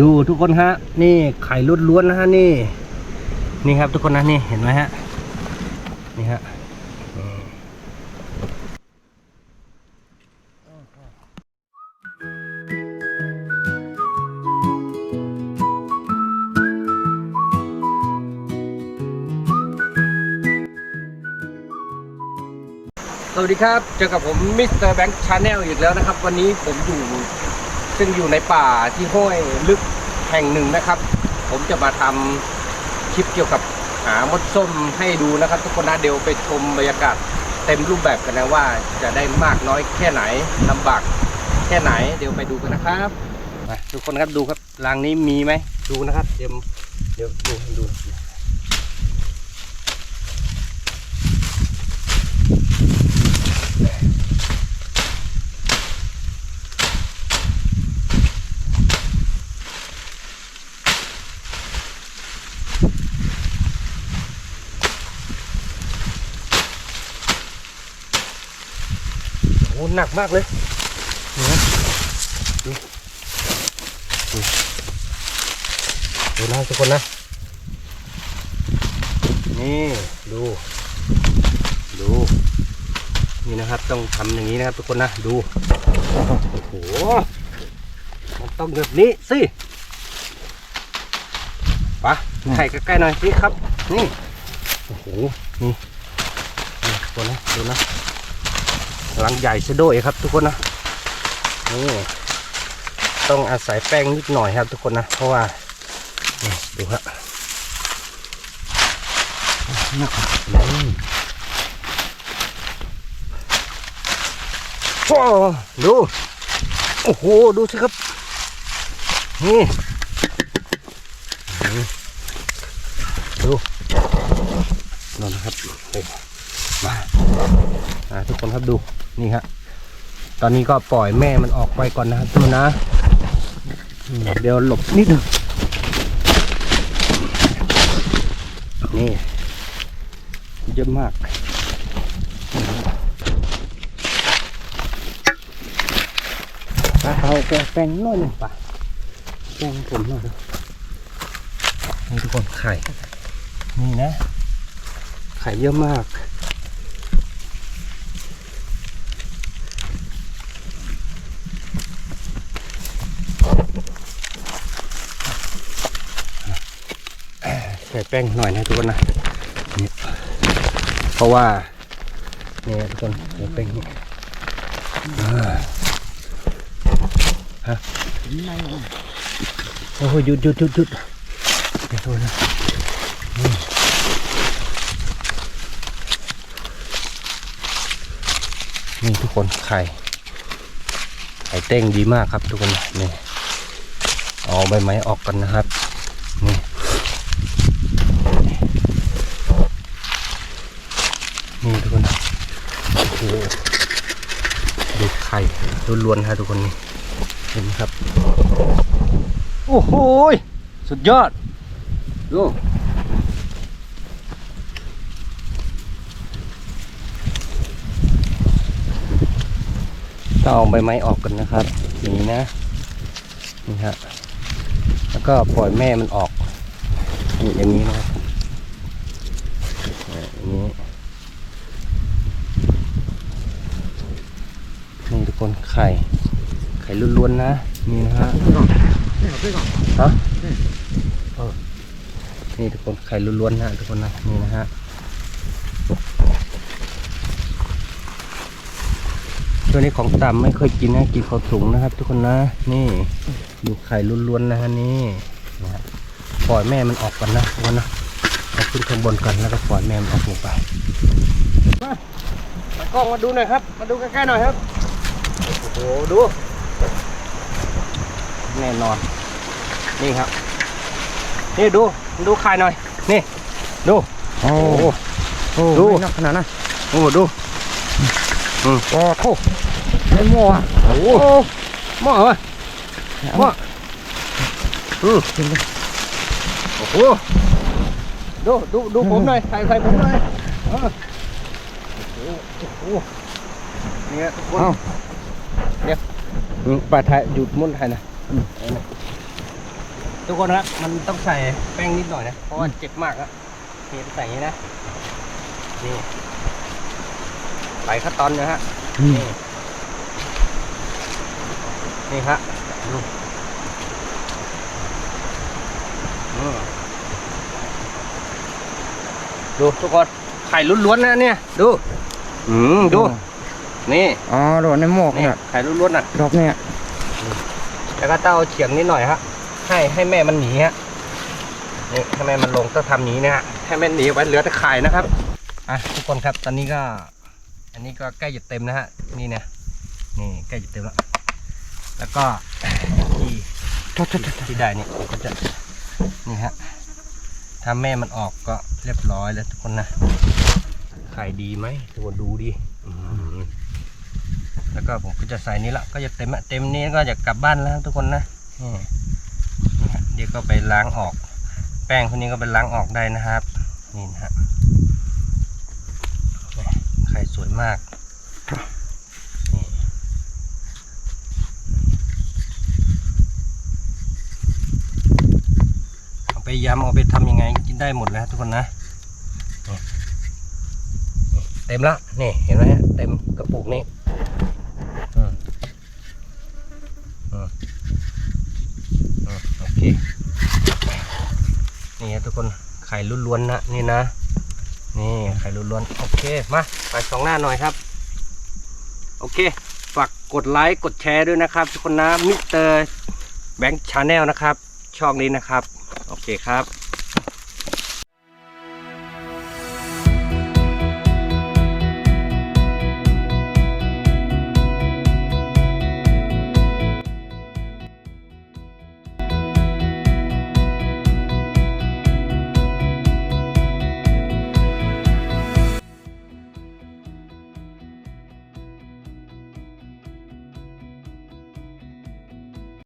ดูทุกคนฮะ นี่ไข่ล้วนๆนะฮะนี่ นี่ครับทุกคนนะนี่เห็นไหมฮะ นี่ฮะสวัสดีครับ เจอกับผมมิสเตอร์แบงค์ชาแนลอีกแล้วนะครับ วันนี้ผมอยู่ ซึ่งอยู่ในป่าที่ห้วยลึกแห่งหนึ่งนะครับ ผมจะมาทำคลิปเกี่ยวกับหามดส้มให้ดูนะครับ ทุกคนนะเดี๋ยวไปชมบรรยากาศเต็มรูปแบบกันนะว่าจะได้มากน้อยแค่ไหนลำบากแค่ไหนเดี๋ยวไปดูกันนะครับทุกคนครับดูครับรางนี้มีไหมดูนะครับ เดี๋ยวเดี๋ยวดูให้ดูโอ้หนักมากเลยนี่นะดูดูดูนะทุกคนนะ นี่ดู ดู นี่นะครับต้องทำอย่างนี้นะครับทุกคนนะดู โอ้โห มันต้องแบบนี้สิปะไข่ใกล้ๆหน่อยสิครับ นี่ โอ้โห นี่ นี่คนนะดูนะ หลังใหญ่ซะด้วยครับทุกคนนะนี่ต้องอาศัยแป้งนิดหน่อยครับทุกคนนะ เพราะว่านี่ดูครับนี่โอ้ดู โอ้โห ดูสิครับ นี่ ดูนั่นนะครับมาอ่าทุกคนครับดู นี่ฮะตอนนี้ก็ปล่อยแม่มันออกไปก่อนนะครับทุกคนนะ เดี๋ยวหลบนิดหนึงนี่เยอะมากปลาเขาแกแป้งน้อยหนึ่งปะแป้งผมหน่อยนี่ทุกคนไข่ นี่นะ ไข่เยอะมาก ใส่แป้งหน่อยนะทุกคนนะนี่เพราะว่าเนี่ยทุกคนใส่แป้งนี่ฮะโอ้โหหยุดหยุดหยุดหยุดเดี๋ยวนะนี่นี่ทุกคนไข่ไข่เต้งดีมากครับทุกคนนี่เอาใบไม้ออกกันนะครับ นี่ นี่ทุกคนนะ โอ้โหดูไข่ล้วนๆฮะทุกคนนี่เห็นไหมครับ โอ้โหยสุดยอด ดูต้องเอาใบไม้ออกกันนะครับอย่างนี้นะนี่ฮะแล้วก็ปล่อยแม่มันออกนี่อย่างนี้นะครับอ่าอย่างนี้ นี่ทุกคนไข่ ไข่ล้วนๆนะ นี่นะฮะฮะเออนี่ทุกคนไข่ล้วนๆนะทุกคนนะนี่นะฮะช่วงนี้ของต่ำไม่เคยกินนะกินข้าวถุงนะครับ ทุกคนนะนี่ดูไข่ล้วนๆนะฮะนี่นะฮะปล่อยแม่มันออกกันนะทุกคนนะเอาขึ้นข้างบนกันแล้วก็ปล่อยแม่มันออกลงไปมาตากล้องมาดูหน่อยครับ มาดูใกล้ๆหน่อยครับ โอ้โหดู แน่นอน นี่ครับ นี่ดู ดูไข่หน่อย นี่ ดูโอ้โอ้โหโอ้ดู ไม่นักขนาดนั้นโอ้โหดูอืมโอ้โหไม่มั่วอะโอ้โหหม้อเหรอหม้ออืมโอ้โหดูดูดูผมหน่อยใส่ใส่ผมหน่อยเออโอ้โหโอ้โหเนี่ยทุกคน เอ้า อืมปลาไทยหยุดมุ่นไทยนะอืมเอานะทุกคนครับ มันต้องใส่แป้งนิดหน่อยนะ เพราะว่าเจ็บมากอะนี่ใส่อย่างนี้นะ นี่ใส่ขั้นตอนนะฮะอืมนี่นี่ฮะดูอืมดูทุกคนไข่ล้วนๆนะเนี่ย ดู อืม ดู นี่อ๋อโดนในหมวกนี่เนี่ยไข่ล้วนๆน่ะ ดอกเนี่ยแล้วก็เต้าเฉียงนิดหน่อยฮะ ให้ให้แม่มันหนีฮะ นี่ให้แม่มันลงต้องทำหนีนะฮะ ให้แม่หนีไว้เหลือแต่ไข่นะครับ อะทุกคนครับ ตอนนี้ก็ อันนี้ก็ใกล้จะเต็มนะฮะ นี่เนี่ย นี่ใกล้จะเต็มแล้ว แล้วก็ที่ทดทดทดที่ได้เนี่ยผมก็จะ นี่ฮะ ถ้าแม่มันออกก็เรียบร้อยแล้วทุกคนนะ ไข่ดีไหมทุกคนดูดิ อืม แล้วก็ผมก็จะใส่นี่ละก็จะเต็มอะเต็มนี้ก็จะกลับบ้านแล้วทุกคนนะนี่นี่ฮะเดี๋ยวก็ไปล้างออก แป้งพวกนี้ก็ไปล้างออกได้นะครับนี่นะฮะไข่สวยมากเอาไปยำเอาไปทำยังไงกินได้หมดแล้วทุกคนนะเต็มล้วนี่เห็นไหมเต็มกระปุกนี้อืมอืมอืมโอเคนี่ทุกคนไข่ล้วนๆนะนี่นะนี่ไข่ล้วนๆโอเคมาไปสองหน้าหน่อยครับ โอเคฝากกดไลค์กดแชร์ด้วยนะครับทุกคนนะมิสเตอร์แบงค์ชาแนลนะครับ ช่องนี้นะครับ โอเคครับ